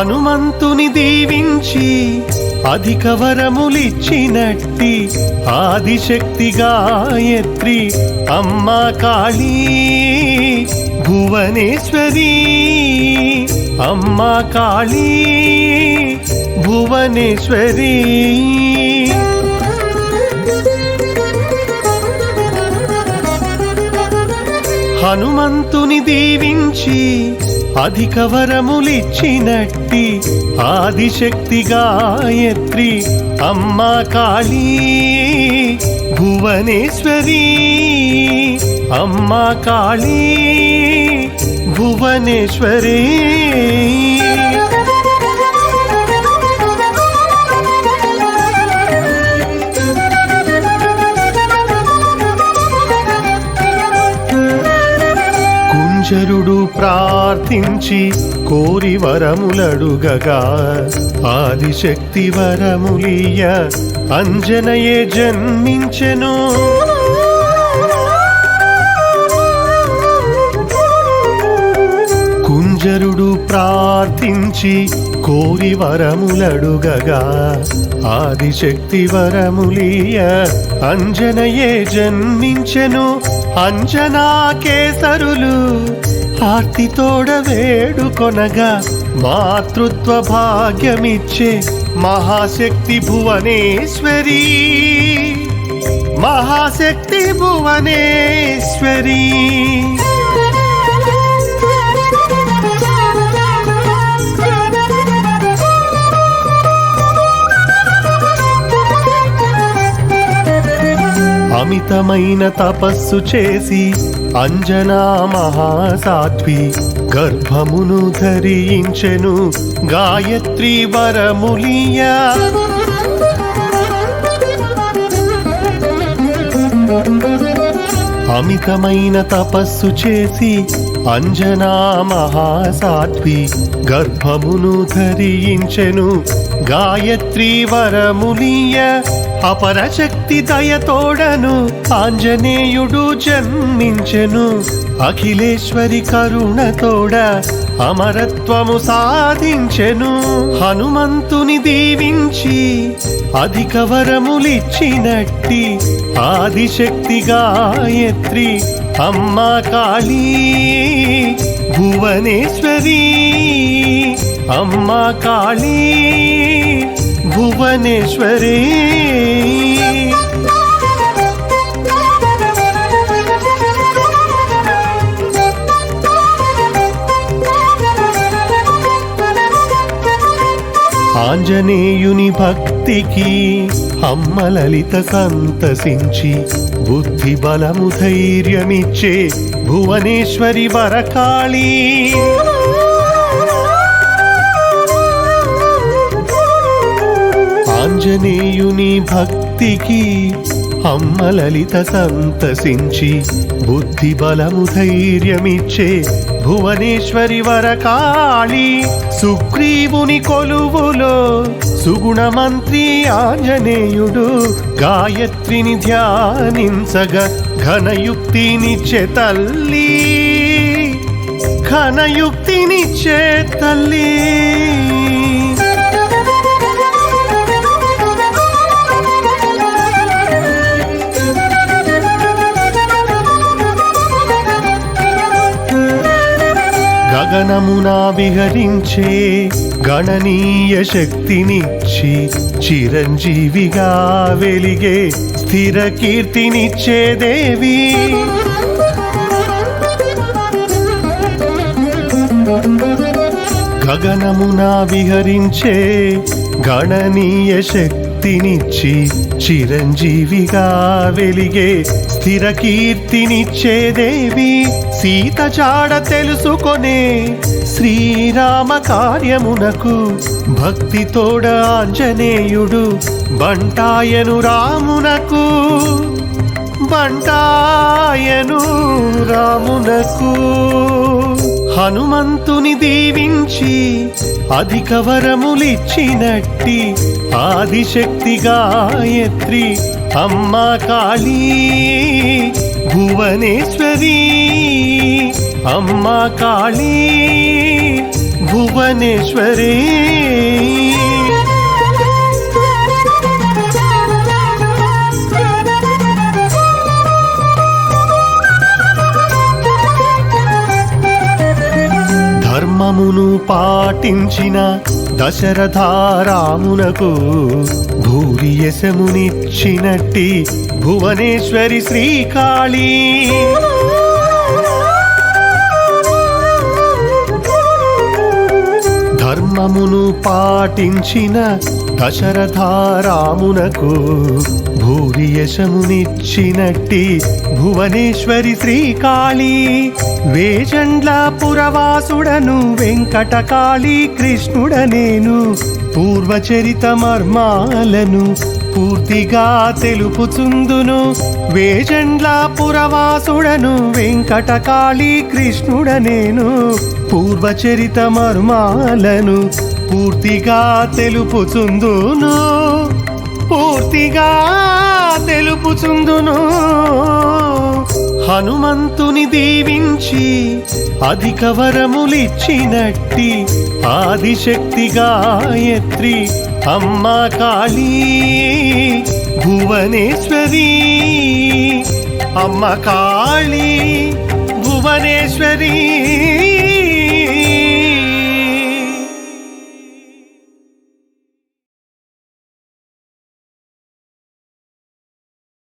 హనుమంతుని దీవించి అధిక వరములిచ్చినట్టి ఆదిశక్తి గాయత్రి అమ్మ కాళీ భువనేశ్వరి. అమ్మ కాళీ భువనేశ్వరి. హనుమంతుని దీవించి అధిక వరములిచ్చినట్టి ఆదిశక్తి గాయత్రి అమ్మా కాళీ భువనేశ్వరి. అమ్మా కాళీ భువనేశ్వరీ. కుంజరుడు ప్రార్థించి కోరి వరములడుగగా. ఆదిశక్తి వరములియ అంజనయే జన్మించెను. కుంజరుడు ప్రార్థించి కోరి వరములడుగగా. ఆదిశక్తి వరములీయ అంజనయే జన్మించెను. అంజనా కేసరులు ఆర్తితోడ వేడుకొనగా మాతృత్వ భాగ్యమిచ్చే మహాశక్తి భువనేశ్వరి. మహాశక్తి భువనేశ్వరి. అమితమైన తపస్సు చేసి అంజనా మహాసాధ్వి గర్భమును ధరించెను గాయత్రి వరములియా. అమితమైన తపస్సు చేసి అంజనా మహాసాధ్వి గర్భమును ధరించెను గాయత్రి వరమునీయ అపరశక్తి దయతోడను ఆంజనేయుడు జన్మించెను. అఖిలేశ్వరి కరుణతోడ అమరత్వము సాధించెను. హనుమంతుని దీవించి అధిక వరములిచ్చినట్టి ఆదిశక్తి గాయత్రి అమ్మ కాళీ భువనేశ్వరి. అమ్మ కాళీ భువనేశ్వరి. ఆంజనేయుని భక్తికి అమ్మ లలిత సంతసించి బుద్ధి బలము ధైర్యమిచ్చే భువనేశ్వరి వరకాళీ. ఆంజనేయుని భక్తికి అమ్మ లలిత సంతసించి బుద్ధి బలము ధైర్యమిచ్చే భువనేశ్వరి వరకాళి సుగ్రీవుని కొలువులో సుగుణమంత్రి ఆంజనేయుడు గాయత్రిని ధ్యానించగ ఘనయుక్తినిచ్చే తల్లి. ఘనయుక్తినిచ్చే తల్లి. గగనమున విహరించే గణనీయ శక్తినిచ్చి చిరంజీవిగా వెలిగే స్థిర కీర్తినిచ్చే దేవి. గగనమున విహరించే గణనీయ శక్తి శక్తినిచ్చి చిరంజీవిగా వెలిగే స్థిర కీర్తినిచ్చే దేవి సీత చాడ తెలుసుకొనే శ్రీరామ కార్యమునకు భక్తితోడ ఆంజనేయుడు బంటాయను రామునకు బంటాయను రామునకు. హనుమంతుని దీవించి అధిక వరములిచ్చినట్టి ఆదిశక్తి గాయత్రి అమ్మా కాళీ భువనేశ్వరి. అమ్మా కాళీ భువనేశ్వరీ. పుట్టించిన దశరథారామునకు భూరి యశమునిచ్చినట్టి భువనేశ్వరి శ్రీకాళీ. ధర్మమును పాటించిన దశరథారామునకు భూరి యశమునిచ్చినట్టి భువనేశ్వరి శ్రీకాళీ వేజండ్ల పురవాసుడను వెంకటకాళీ కృష్ణుడనేను పూర్వచరిత మర్మాలను పూర్తిగా తెలుపుచుందును. వేజండ్ల పురవాసుడను వెంకటకాళీ కృష్ణుడనేను పూర్వచరిత మర్మాలను పూర్తిగా తెలుపుచుందును. పూర్తిగా తెలుపుచుందును. హనుమంతుని దీవించి అధిక వరములిచ్చినట్టి ఆదిశక్తి గాయత్రి అమ్మా కాళీ భువనేశ్వరి. అమ్మ కాళీ భువనేశ్వరీ.